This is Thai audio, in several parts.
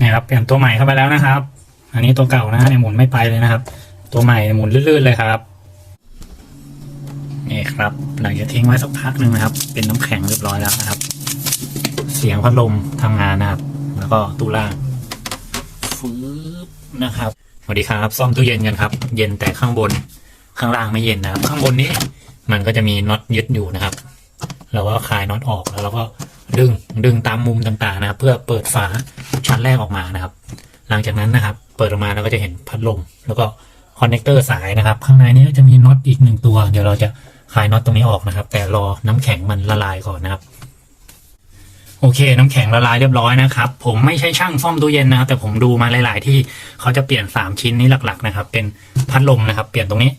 นี่ครับเปลี่ยนตัวใหม่เข้าไปแล้วนะครับ อันนี้ตัวเก่านะเนี่ยหมุนไม่ไปเลยนะครับ ตัวใหม่หมุนลื่นๆเลยครับนี่ครับหลังจากทิ้งไว้สักพักหนึ่งนะครับ เป็นน้ำแข็งเรียบร้อยแล้วนะครับ เสียงพัดลมทำงานนะครับ แล้วก็ตู้ล่างฟืบนะครับสวัสดีครับซ่อมตู้เย็นกันครับ เย็นแต่ข้างบนข้างล่างไม่เย็นนะครับ ข้างบนนี้มันก็จะมีน็อตยึดอยู่นะครับเราก็คลายน็อตออกแล้วเราก็ดึงดึงตามมุมต่างๆนะครับ เพื่อเปิดฝา ชั้นแรกออกมานะครับ หลังจากนั้นนะครับ เปิดออกมาเราก็จะเห็นพัดลมแล้วก็คอนเนคเตอร์สายนะครับ ข้างในนี้จะมีน็อตอีกหนึ่งตัว เดี๋ยวเราจะคลายน็อตตรงนี้ออกนะครับ แต่รอน้ำแข็งมันละลายก่อนนะครับ โอเค น้ำแข็งละลายเรียบร้อยนะครับ ผมไม่ใช่ช่างซ่อมตู้เย็นนะครับ แต่ผมดูมาหลาย ๆ ที่เขาจะเปลี่ยนสามชิ้นนี้หลัก ๆ นะครับ เป็นพัดลมนะครับ เปลี่ยนตรงนี้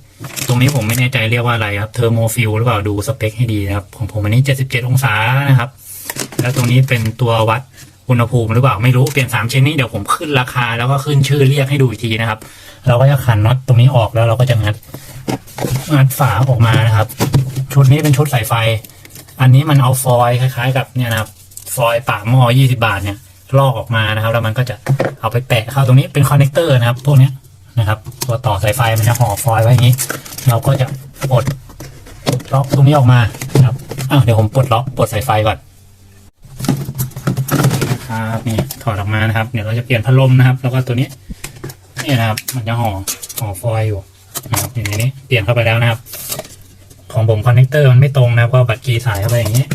ตรงนี้ผมไม่แน่ใจเรียกว่าอะไรครับเทอร์โมฟิลหรือเปล่าดูสเปคให้ดีนะครับของผมอันนี้ 77 องศานะครับ แล้วตรงนี้เป็นตัววัด อุณหภูมิหรือเปล่าไม่รู้เปลี่ยนสามชิ้นนี้เดี๋ยวผมขึ้นราคาแล้วก็ขึ้นชื่อเรียกให้ดูอีกทีนะครับ เราก็จะขันน็อตตรงนี้ออกแล้วเราก็จะงัดงัดฝาออกมานะครับ ชุดนี้เป็นชุดสายไฟ อันนี้มันเอาฟอยล์คล้าย ๆ กับเนี่ยนะครับฟอยล์ปากหม้อ20 บาทเนี่ยลอกออกมานะครับ แล้วมันก็จะเอาไปแปะเข้าตรงนี้เป็นคอนเนคเตอร์นะครับ พวกนี้นะครับ ตัวต่อสายไฟมันจะห่อฟอยล์ไว้อย่างนี้ เราก็จะปลดล็อกตรงนี้ออกมาครับอ้าวเดี๋ยวผมปลดล็อกปลดสายไฟก่อน นะครับนี่ถอดออกมานะครับ เดี๋ยวเราจะเปลี่ยนพัดลมนะครับ แล้วก็ตัวนี้นี่นะครับ มันจะห่อห่อฟอยล์อยู่นะครับอย่างนี้เปลี่ยนเข้าไปแล้วนะครับ ของผมคอนเนคเตอร์มันไม่ตรงนะครับก็บัตรกีสายเข้าไปอย่างนี้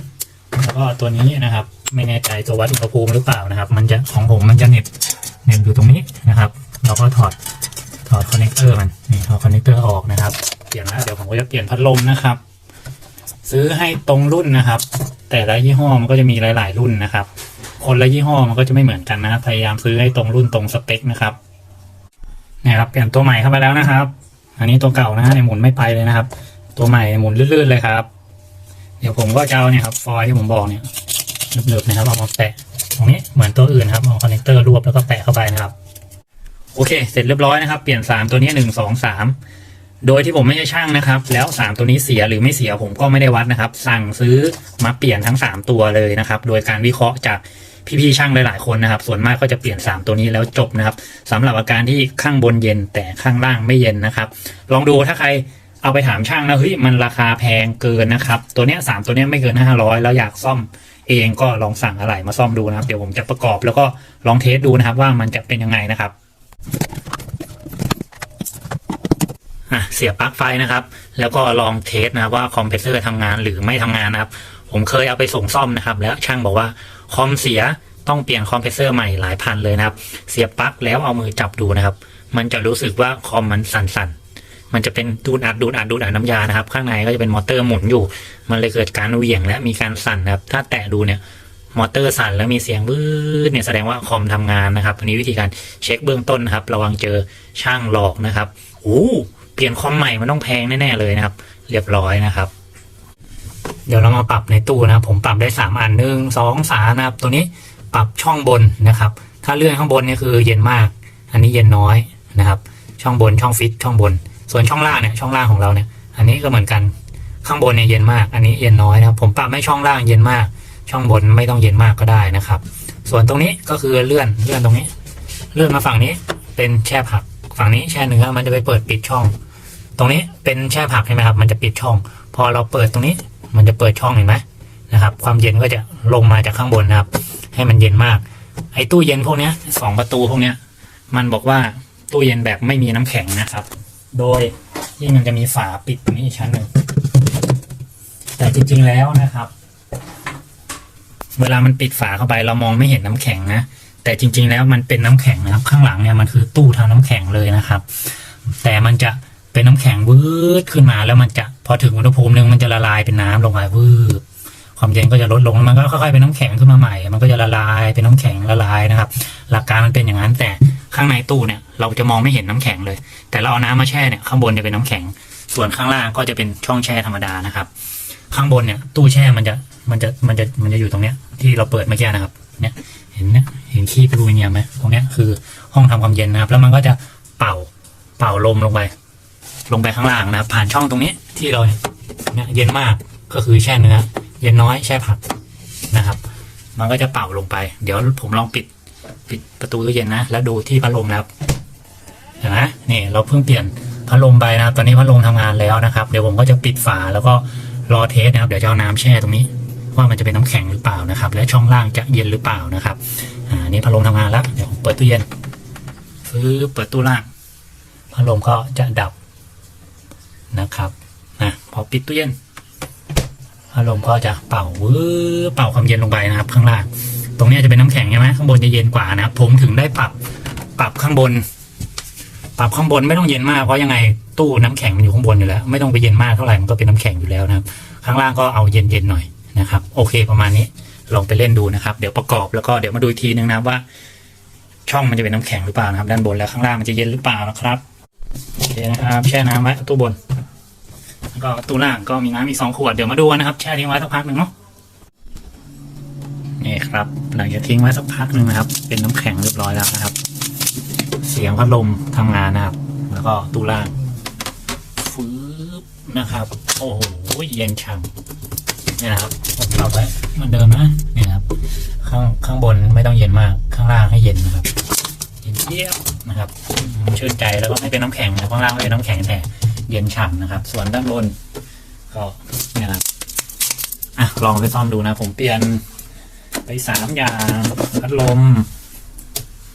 แล้วก็ตัวนี้นะครับ ไม่แน่ใจตัววัดอุณหภูมิหรือเปล่านะครับ มันจะของผมมันจะเหน็บเหน็บอยู่ตรงนี้นะครับเราก็ถอดถอดคอนเนคเตอร์มันนี่ถอดคอนเนคเตอร์ออกนะครับเปลี่ยนแล้วเดี๋ยวผมก็จะเปลี่ยนพัดลมนะครับ ซื้อให้ตรงรุ่นนะครับ แต่ละยี่ห้อมันก็จะมีหลาย ๆ รุ่นนะครับ คนละยี่ห้อมันก็จะไม่เหมือนกันนะครับพยายามซื้อให้ตรงรุ่นตรงสเปคนะครับเนี่ยครับ เปลี่ยนตัวใหม่เข้าไปแล้วนะครับ อันนี้ตัวเก่านะเนี่ยหมุนไม่ไปเลยนะครับ ตัวใหม่หมุนลื่นๆเลยครับ เดี๋ยวผมก็จะเอาเนี่ยครับฟอยที่ผมบอกเนี่ยหนึบๆนะครับเอามาแปะตรงนี้เหมือนตัวอื่นครับเอาคอนเนคเตอร์รวบแล้วก็แปะเข้าไปนะครับ โอเค เสร็จเรียบร้อยนะครับ เปลี่ยนสามตัวนี้หนึ่งสองสามโดยที่ผมไม่ใช่ช่างนะครับ แล้วสามตัวนี้เสียหรือไม่เสียผมก็ไม่ได้วัดนะครับ สั่งซื้อมาเปลี่ยนทั้งสามตัวเลยนะครับ โดยการวิเคราะห์จาก พี่ๆช่างหลายๆคนนะครับ ส่วนมากก็จะเปลี่ยนสามตัวนี้แล้วจบนะครับสำหรับอาการที่ข้างบนเย็นแต่ข้างล่างไม่เย็นนะครับ ลองดูถ้าใครเอาไปถามช่างนะเฮ้ยมันราคาแพงเกินนะครับ ตัวเนี้ยสามตัวเนี้ยไม่เกินห้าร้อยแล้วอยากซ่อมเองก็ลองสั่งอะไรมาซ่อมดูนะครับ เดี๋ยวผมจะประกอบแล้วก็ลองเทสดูนะครับว่ามันจะเป็นยังไงนะครับเสียบปลั๊กไฟนะครับ แล้วก็ลองเทสนะครับว่าคอมเพรสเซอร์ทำงานหรือไม่ทำงานนะครับ ผมเคยเอาไปส่งซ่อมนะครับ แล้วช่างบอกว่าคอมเสียต้องเปลี่ยนคอมเพรสเซอร์ใหม่หลายพันเลยนะครับ เสียบปลั๊กแล้วเอามือจับดูนะครับ มันจะรู้สึกว่าคอมมันสั่นๆ มันจะเป็นดูดอัดดูดอัดดูดอัดน้ำยานะครับ ข้างในก็จะเป็นมอเตอร์หมุนอยู่ มันเลยเกิดการเหวี่ยงและมีการสั่นนะครับ ถ้าแตะดูเนี่ยมอเตอร์สั่นแล้วมีเสียงวืดเนี่ยแสดงว่าคอมทำงานนะครับอันนี้วิธีการเช็คเบื้องต้นนะครับ ระวังเจอช่างหลอกนะครับโอ้เปลี่ยนคอมใหม่มันต้องแพงแน่ๆเลยนะครับ เรียบร้อยนะครับ เดี๋ยวเรามาปรับในตู้นะครับผมปรับได้สามอันหนึ่งสองสามนะครับตัวนี้ปรับช่องบนนะครับ ถ้าเลื่อนข้างบนนี่คือเย็นมาก อันนี้เย็นน้อยนะครับ ช่องบนช่องฟิตช่องบน ส่วนช่องล่างเนี่ยช่องล่างของเราเนี่ย อันนี้ก็เหมือนกันข้างบนเนี่ยเย็นมาก อันนี้เย็นน้อยนะครับผมปรับให้ช่องล่างเย็นมาก ช่องบนไม่ต้องเย็นมากก็ได้นะครับ ส่วนตรงนี้ก็คือเลื่อนเลื่อนตรงนี้ เลื่อนมาฝั่งนี้เป็นแช่ผัก ฝั่งนี้แช่เนื้อมันจะไปเปิดปิดช่อง ตรงนี้เป็นแช่ผักใช่ไหมครับ มันจะปิดช่อง พอเราเปิดตรงนี้ มันจะเปิดช่องเห็นไหมนะครับ ความเย็นก็จะลงมาจากข้างบนนะครับ ให้มันเย็นมาก ไอ้ตู้เย็นพวกเนี้ยสองประตูพวกเนี้ยมันบอกว่าตู้เย็นแบบไม่มีน้ำแข็งนะครับ โดยที่มันจะมีฝาปิดตรงนี้อีกชั้นหนึ่งแต่จริงๆแล้วนะครับ เวลามันปิดฝาเข้าไปเรามองไม่เห็นน้ำแข็งนะแต่จริง ๆ แล้วมันเป็นน้ำแข็งนะครับ ข้างหลังเนี่ยมันคือตู้ทำน้ำแข็งเลยนะครับ แต่มันจะเป็นน้ำแข็งวืดขึ้นมาแล้วมันจะ พอถึงอุณหภูมิหนึ่งมันจะละลายเป็นน้ำลงไปวืบความเย็นก็จะลดลงมันก็ค่อยๆเป็นน้ำแข็งขึ้นมาใหม่ มันก็จะละลายเป็นน้ำแข็งละลายนะครับ หลักการมันเป็นอย่างนั้น แต่ข้างในตู้เนี่ย เราจะมองไม่เห็นน้ำแข็งเลย แต่เราเอาน้ำมาแช่เนี่ยข้างบนจะเป็นน้ำแข็ง ส่วนข้างล่างก็จะเป็นช่องแช่ธรรมดานะครับ ข้างบนเนี่ย ตู้แช่มันจะมันจะมันจะมันจะอยู่ตรงเนี้ย ที่เราเปิดเมื่อกี้นะครับ เนี่ยเห็นเนี่ยเห็นขี้ปรูเนียมไหมตรงเนี้ยคือห้องทำความเย็นนะครับ แล้วมันก็จะเป่าเป่าลมลงไป ลงไปข้างล่างนะครับ ผ่านช่องตรงนี้ที่เราเนี่ยเย็นมากก็คือแช่เนื้อ เย็นน้อยแช่ผักนะครับ มันก็จะเป่าลงไป เดี๋ยวผมลองปิดปิดประตูตู้เย็นนะ แล้วดูที่พัดลมนะครับเห็นไหมนี่เราเพิ่งเปลี่ยนพัดลมไปนะตอนนี้พัดลมทำงานแล้วนะครับ เดี๋ยวผมก็จะปิดฝาแล้วก็รอเทสนะครับ เดี๋ยวจะเอาน้ำแช่ตรงนี้ ว่ามันจะเป็นน้ำแข็งหรือเปล่านะครับ และช่องล่างจะเย็นหรือเปล่านะครับอ่านี่พัดลมทำงานแล้วเดี๋ยวผมเปิดตู้เย็นฟื้อเปิดตู้ล่างพัดลมก็จะดับ นะครับนะพอปิดตู้เย็นพัดลมก็จะเป่าวื้อเป่าความเย็นลงไปนะครับ ข้างล่าง ตรงนี้จะเป็นน้ำแข็งใช่ไหมข้างบนจะเย็นกว่านะครับ ผมถึงได้ปรับปรับข้างบน ปรับข้างบนไม่ต้องเย็นมากเพราะยังไงตู้น้ำแข็งมันอยู่ข้างบนอยู่แล้ว ไม่ต้องไปเย็นมากเท่าไหร่มันก็เป็นน้ำแข็งอยู่แล้วนะครับ ข้างล่างก็เอาเย็นๆหน่อยนะครับ โอเคประมาณนี้ลองไปเล่นดูนะครับ เดี๋ยวประกอบแล้วก็เดี๋ยวมาดูอีกทีนึงนะครับว่า ช่องมันจะเป็นน้ำแข็งหรือเปล่านะครับ ด้านบนแล้วข้างล่างมันจะเย็นหรือเปล่านะครับโอเคนะครับ แช่น้ำไว้ตู้บน ก็ตู้ล่างก็มีน้ำอีกสองขวดเดี๋ยวมาดูกันนะครับ แช่ทิ้งไว้สักพักหนึ่งเนาะนี่ครับหลังจากทิ้งไว้สักพักหนึ่งนะครับ เป็นน้ำแข็งเรียบร้อยแล้วนะครับ เสียงพัดลมทำงานนะครับ แล้วก็ตู้ล่างฟื้บนะครับ โอ้โหเย็นฉ่ำนี่นะครับผมปรับไว้เหมือนเดิมนะนี่นะครับ ข้างข้างบนไม่ต้องเย็นมากข้างล่างให้เย็นนะครับเย็นเยียบนะครับชื่นใจแล้วก็ไม่เป็นน้ำแข็งนะข้างล่างไม่เป็นน้ำแข็งแต่ เย็นฉ่ำนะครับ ส่วนด้านบนก็เนี่ยนะอะลองไปซ่อมดูนะ ผมเปลี่ยนไปสามอย่างพัดลม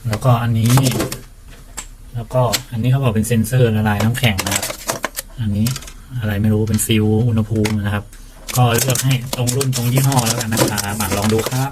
แล้วก็อันนี้ แล้วก็อันนี้เขาบอกเป็นเซ็นเซอร์ละลายน้ำแข็งนะครับ อันนี้อะไรไม่รู้เป็นฟิลอุณหภูมินะครับ ก็เลือกให้ตรงรุ่นตรงยี่ห้อแล้วกันนะครับลองดูครับ